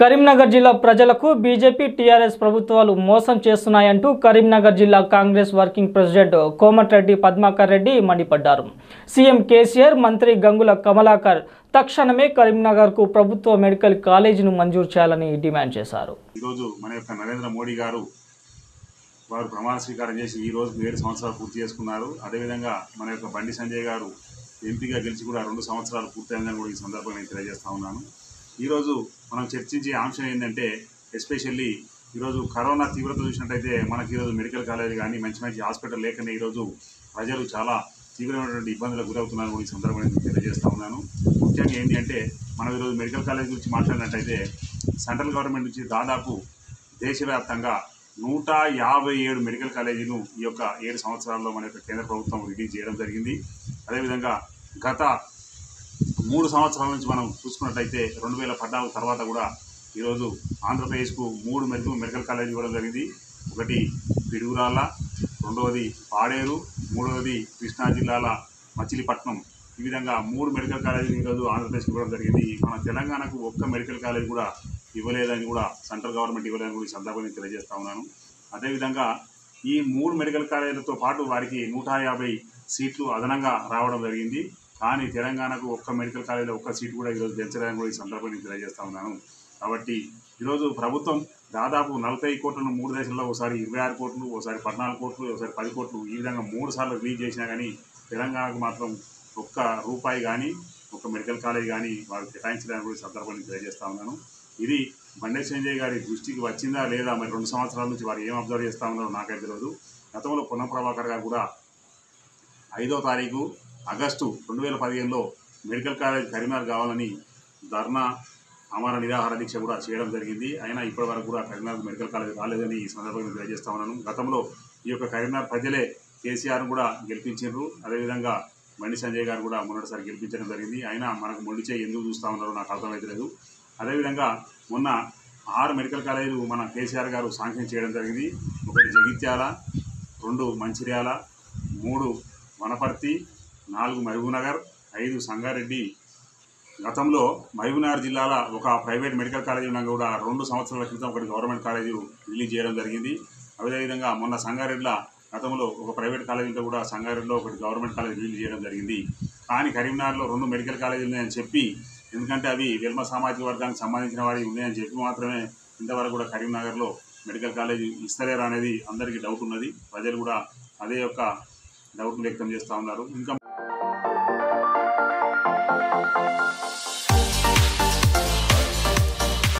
కరీంనగర్ జిల్లా ప్రజలకు BJP TRS ప్రభుత్వాలు మోసం చేస్తున్నాయంటూ కరీంనగర్ జిల్లా కాంగ్రెస్ వర్కింగ్ ప్రెసిడెంట్ కోమటిరెడ్డి పద్మాకర్ రెడ్డి మండిపడ్డారు. సీఎం కేసీఆర్ మంత్రి గంగుల కమలాకర్ తక్షణమే కరీంనగర్కు ప్రభుత్వ మెడికల్ కాలేజీని మంజూరు చేయాలని డిమాండ్ చేశారు. ఈరోజు మన యొక్క నరేంద్ర మోడీ గారు వారు ప్రమాణ స్వీకారం చేసి ఈ రోజు ఏడు సంవత్సరాలు పూర్తి చేసుకున్నారు. అదేవిధంగా మన యొక్క బండి సంజయ్ గారు ఎంపీగా గెలిచి కూడా రెండు సంవత్సరాలు పూర్తయిందని కూడా ఈ సందర్భంగా నేను తెలియజేస్తా ఉన్నాను. ఈరోజు మనం చర్చించే అంశం ఏంటంటే ఎస్పెషల్లీ ఈరోజు కరోనా తీవ్రత చూసినట్టయితే మనకి ఈరోజు మెడికల్ కాలేజ్ కానీ మంచి మంచి హాస్పిటల్ లేకనే ఈరోజు ప్రజలు చాలా తీవ్రమైనటువంటి ఇబ్బందులకు గురవుతున్నారు కూడా ఈ సందర్భంగా నేను తెలియజేస్తా ఉన్నాను. ముఖ్యంగా ఏంటి అంటే మనం ఈరోజు మెడికల్ కాలేజ్ గురించి మాట్లాడినట్టయితే సెంట్రల్ గవర్నమెంట్ నుంచి దాదాపు దేశవ్యాప్తంగా నూట యాభై ఏడు మెడికల్ కాలేజీలు ఈ యొక్క ఏడు సంవత్సరాల్లో మన యొక్క కేంద్ర ప్రభుత్వం రిలీజ్ చేయడం జరిగింది. అదేవిధంగా గత మూడు సంవత్సరాల నుంచి మనం చూసుకున్నట్లయితే రెండు వేల పద్నాలుగు తర్వాత కూడా ఈరోజు ఆంధ్రప్రదేశ్కు మూడు మెడికల్ మెడికల్ కాలేజీ ఇవ్వడం జరిగింది. ఒకటి పిడుగురాళ్ళ రెండవది పాడేరు మూడవది కృష్ణా జిల్లాల మచిలీపట్నం. ఈ విధంగా మూడు మెడికల్ కాలేజీలు ఈరోజు ఆంధ్రప్రదేశ్కి ఇవ్వడం జరిగింది. మన తెలంగాణకు ఒక్క మెడికల్ కాలేజ్ కూడా ఇవ్వలేదని కూడా సెంట్రల్ గవర్నమెంట్ ఇవ్వలేదని కూడా ఈ సందర్భంగా తెలియజేస్తా ఉన్నాను. అదేవిధంగా ఈ మూడు మెడికల్ కాలేజీలతో పాటు వారికి నూట యాభై సీట్లు అదనంగా రావడం జరిగింది. కానీ తెలంగాణకు ఒక్క మెడికల్ కాలేజీలో ఒక్క సీటు కూడా ఈరోజు పెంచడానికి కూడా ఈ సందర్భాన్ని తెలియజేస్తా ఉన్నాను. కాబట్టి ఈరోజు ప్రభుత్వం దాదాపు నలభై కోట్లను మూడు దశల్లో ఒకసారి ఇరవై ఆరు కోట్లు ఒకసారి పద్నాలుగు కోట్లు ఒకసారి పది కోట్లు ఈ విధంగా మూడు సార్లు రిలీజ్ చేసినా కానీ తెలంగాణకు మాత్రం ఒక్క రూపాయి కానీ ఒక్క మెడికల్ కాలేజ్ కానీ వారు కేటాయించడానికి కూడా సందర్భాన్ని తెలియజేస్తా ఉన్నాను. ఇది బండే సంజయ్ గారి దృష్టికి వచ్చిందా లేదా మరి రెండు సంవత్సరాల నుంచి వారు ఏం అబ్జర్వ్ చేస్తా ఉన్నారో నాకైతే తెలియదు గతంలో పొన్న ప్రభాకర్ గారు కూడా ఐదో తారీఖు ఆగస్టు రెండు వేల పదిహేనులో మెడికల్ కాలేజ్ కరీంనగర్ కావాలని ధర్నా అమర నిరాహార దీక్ష కూడా చేయడం జరిగింది. అయినా ఇప్పటి వరకు కూడా కరీంనగర్ మెడికల్ కాలేజ్ రాలేదని ఈ సందర్భంగా తెలియజేస్తా ఉన్నాను. గతంలో ఈ యొక్క కరీంనగర్ ప్రజలే కేసీఆర్ను కూడా గెలిపించారు అదేవిధంగా బండి సంజయ్ గారు కూడా మొన్నటిసారి గెలిపించడం జరిగింది. అయినా మనకు మొండిచే ఎందుకు చూస్తూ ఉన్నారో నాకు అర్థమవుతలేదు అదేవిధంగా మొన్న ఆరు మెడికల్ కాలేజీలు మన కేసీఆర్ గారు శాంక్షన్ చేయడం జరిగింది. ఒకటి జగిత్యాల రెండు మంచిర్యాల మూడు వనపర్తి నాలుగు మహబూబ్నగర్ ఐదు సంగారెడ్డి. గతంలో మహబూబ్నగర్ జిల్లాల ఒక ప్రైవేట్ మెడికల్ కాలేజీ ఉన్నా కూడా రెండు సంవత్సరాల క్రితం ఒకటి గవర్నమెంట్ కాలేజీ రిలీజ్ చేయడం జరిగింది. అదేవిధంగా మొన్న సంగారెడ్డిలో గతంలో ఒక ప్రైవేట్ కాలేజీ ఉంటే కూడా సంగారెడ్డిలో ఒకటి గవర్నమెంట్ కాలేజీ రిలీజ్ చేయడం జరిగింది. కానీ కరీంనగర్లో రెండు మెడికల్ కాలేజీలు ఉన్నాయని చెప్పి ఎందుకంటే అవి విల్మ సామాజిక వర్గానికి సంబంధించిన వారి ఉన్నాయని చెప్పి మాత్రమే ఇంతవరకు కూడా కరీంనగర్లో మెడికల్ కాలేజీ ఇస్తలేరు అనేది అందరికీ డౌట్ ఉన్నది. ప్రజలు కూడా అదే యొక్క డౌట్ వ్యక్తం చేస్తూ ఉన్నారు. ఇంకా